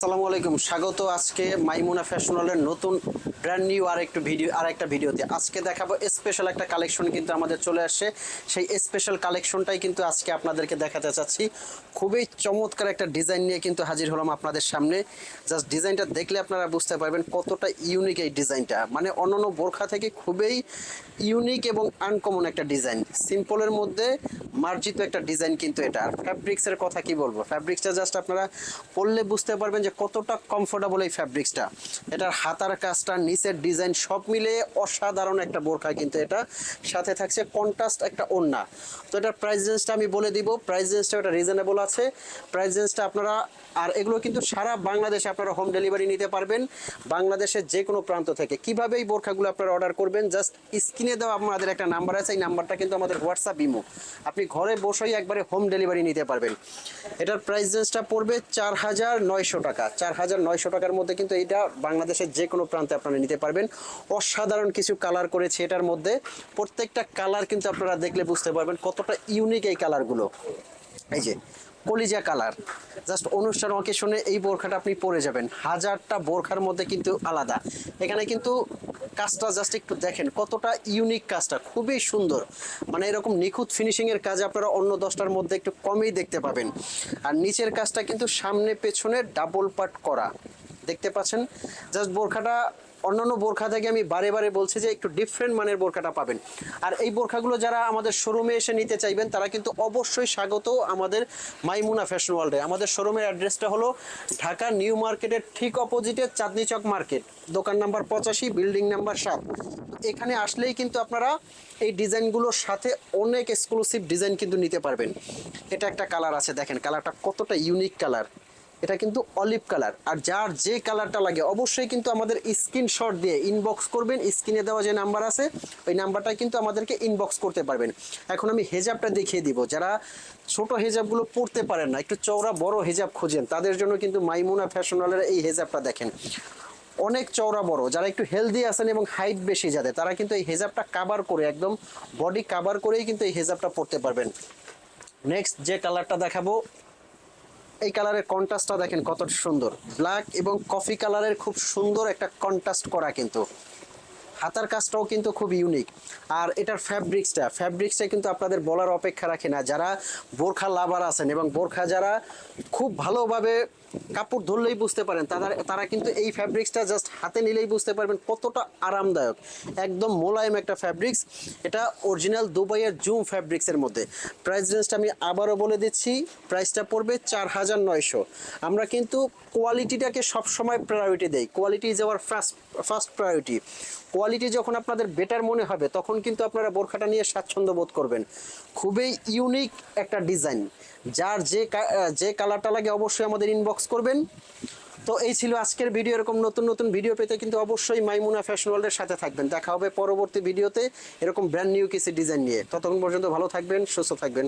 আসসালামু আলাইকুম। স্বাগত আজকে মাইমুনা ফ্যাশন হলের নতুন ব্র্যান্ড নিউ আর একটু ভিডিও আর একটা ভিডিওতে আজকে দেখাবো স্পেশাল একটা কালেকশন কিন্তু আমাদের চলে আসছে সেই স্পেশাল কালেকশনটাই কিন্তু আজকে আপনাদেরকে দেখাতে চাচ্ছি। খুবই চমৎকার একটা ডিজাইন নিয়ে কিন্তু হাজির হলাম আপনাদের সামনে। জাস্ট ডিজাইনটা দেখলে আপনারা বুঝতে পারবেন কতটা ইউনিক এই ডিজাইনটা মানে অন্যান্য বোরখা থেকে খুবই ইউনিক এবং আনকমন একটা ডিজাইন সিম্পলের মধ্যে মার্জিত একটা ডিজাইন কিন্তু এটা। ফ্যাব্রিক্সের কথা কি বলব? ফ্যাব্রিক্সটা জাস্ট আপনারা পড়লে বুঝতে পারবেন যে কতটা কমফোর্টেবল এই ফ্যাব্রিক্সটা এটার হাতার কাজটা, নিচের ডিজাইন সব মিলে অসাধারণ একটা বোরখা কিন্তু এটা। সাথে থাকছে কন্ট্রাস্ট একটা ওড়না। তো এটার প্রাইস রেঞ্জটা আমি বলে দিব। প্রাইস রেঞ্জটা একটা রিজনেবল আছে। প্রাইস রেঞ্জটা আপনারা, আর এগুলো কিন্তু সারা বাংলাদেশে আপনারা হোম ডেলিভারি নিতে পারবেন। বাংলাদেশের যে কোনো প্রান্ত থেকে। কীভাবে এই বোরখাগুলো আপনারা অর্ডার করবেন? জাস্ট স্ক্রিনে দেওয়া আমাদের একটা নাম্বার আছে। এই নাম্বারটা কিন্তু আমাদের হোয়াটসঅ্যাপ ইমো। আপনি ঘরে বসেই একবারে হোম ডেলিভারি নিতে পারবেন। এটার প্রাইস রেঞ্জটা পড়বে চার হাজার নয়শো টাকা। চার হাজার নয়শো টাকার মধ্যে কিন্তু এটা বাংলাদেশের যে কোনো প্রান্তে আপনারা নিতে পারবেন। অসাধারণ কিছু কালার করেছে এটার মধ্যে। প্রত্যেকটা কালার কিন্তু আপনারা দেখলে বুঝতে পারবেন কতটা ইউনিক এই কালারগুলো। এই যে, কলিজা কালার। জাস্ট অনুষ্ঠান অকেশনে এই বোরখাটা আপনি পরে যাবেন। হাজারটা বোরখার মধ্যে কিন্তু আলাদা। এখানে কিন্তু কাজটা জাস্ট একটু দেখেন, কতটা ইউনিক কাজটা, খুবই সুন্দর। মানে এরকম নিখুঁত ফিনিশিংয়ের কাজ আপনারা অন্য দশটার মধ্যে একটু কমেই দেখতে পাবেন। আর নিচের কাজটা কিন্তু সামনে পেছনে ডাবল পাট করা। দেখতে পাচ্ছেন। জাস্ট বোরখাটা, অন্যান্য বোরখা থেকে আমি বারে বারে বলছি যে একটু ডিফারেন্ট মানের বোরখাটা পাবেন। আর এই বোরখাগুলো যারা আমাদের শোরুমে এসে নিতে চাইবেন, তারা কিন্তু অবশ্যই স্বাগত আমাদের মাইমুনা ফ্যাশন ওয়ার্ল্ডে আমাদের শোরুমের অ্যাড্রেসটা হলো ঢাকা নিউ মার্কেটের ঠিক অপোজিটে চাঁদনি চক মার্কেট। দোকান নাম্বার পঁচাশি বিল্ডিং নাম্বার সাত। এখানে আসলেই কিন্তু আপনারা এই ডিজাইনগুলোর সাথে অনেক এক্সক্লুসিভ ডিজাইন কিন্তু নিতে পারবেন। এটা একটা কালার আছে, দেখেন। কালারটা কতটা ইউনিক কালার এটা কিন্তু অলিভ কালার। আর যার যে কালারটা লাগে, অবশ্যই কিন্তু আমাদের স্ক্রিনশট দিয়ে ইনবক্স করবেন। স্ক্রিনে দেওয়া যে নাম্বার আছে, ওই নাম্বারটা কিন্তু আমাদেরকে ইনবক্স করতে পারবেন। এখন আমি হেজাবটা দেখিয়ে দিব। যারা ছোট হেজাবগুলো পরতে পারেন না, একটু চওড়া বড় হেজাব খোঁজেন, তাদের জন্য কিন্তু মাইমুনা ফ্যাশনালের এই হেজাবটা দেখেন। অনেক চওড়া বড়, যারা একটু হেলদি আছেন এবং হাইট বেশি যাদের, তারা কিন্তু এই হেজাবটা কাভার করে, একদম বডি কাভার করেই কিন্তু এই হেজাবটা পরতে পারবেন। নেক্সট যে কালারটা দেখাবো এই কালারের কন্ট্রাস্টটা দেখেন কত সুন্দর। ব্ল্যাক এবং কফি কালারের খুব সুন্দর একটা কন্ট্রাস্ট করা কিন্তু। হাতার কাজটাও কিন্তু খুব ইউনিক আর এটার ফ্যাব্রিক্সটা ফ্যাব্রিক্সটা কিন্তু আপনাদের বলার অপেক্ষা রাখে না। যারা বোরখা লাভার আছেন এবং বোরখা যারা খুব ভালোভাবে কাপড় ধরলেই বুঝতে পারেন, তারা তারা কিন্তু এই ফ্যাব্রিক্সটা জাস্ট হাতে নিলেই বুঝতে পারবেন কতটা আরামদায়ক। একদম মোলায়েম একটা ফ্যাব্রিক্স এটা অরিজিনাল দুবাইয়ের জুম ফ্যাব্রিক্সের মধ্যে। প্রাইস রেঞ্জটা আমি আবারও বলে দিচ্ছি প্রাইসটা পড়বে চার হাজার নয়শো। আমরা কিন্তু কোয়ালিটিটাকে সবসময় প্রায়োরিটি দেই। Quality is our first first priority quality যখন আপনাদের বেটার মনে হবে, তখন কিন্তু আপনারা বোরখাটা নিয়ে স্বাচ্ছন্দ্য বোধ করবেন। খুবই ইউনিক একটা ডিজাইন যার যে যে কালারটা লাগে অবশ্যই আমাদের ইনবক্স করবেন। তো এই ছিল আজকের ভিডিও এরকম নতুন নতুন ভিডিও পেতে কিন্তু অবশ্যই মাইমুনা ফ্যাশন ওয়ার্ল্ডের সাথে থাকবেন। দেখা হবে পরবর্তী ভিডিওতে এরকম ব্র্যান্ড নিউ কিছু ডিজাইন নিয়ে। ততক্ষণ পর্যন্ত ভালো থাকবেন, সুস্থ থাকবেন।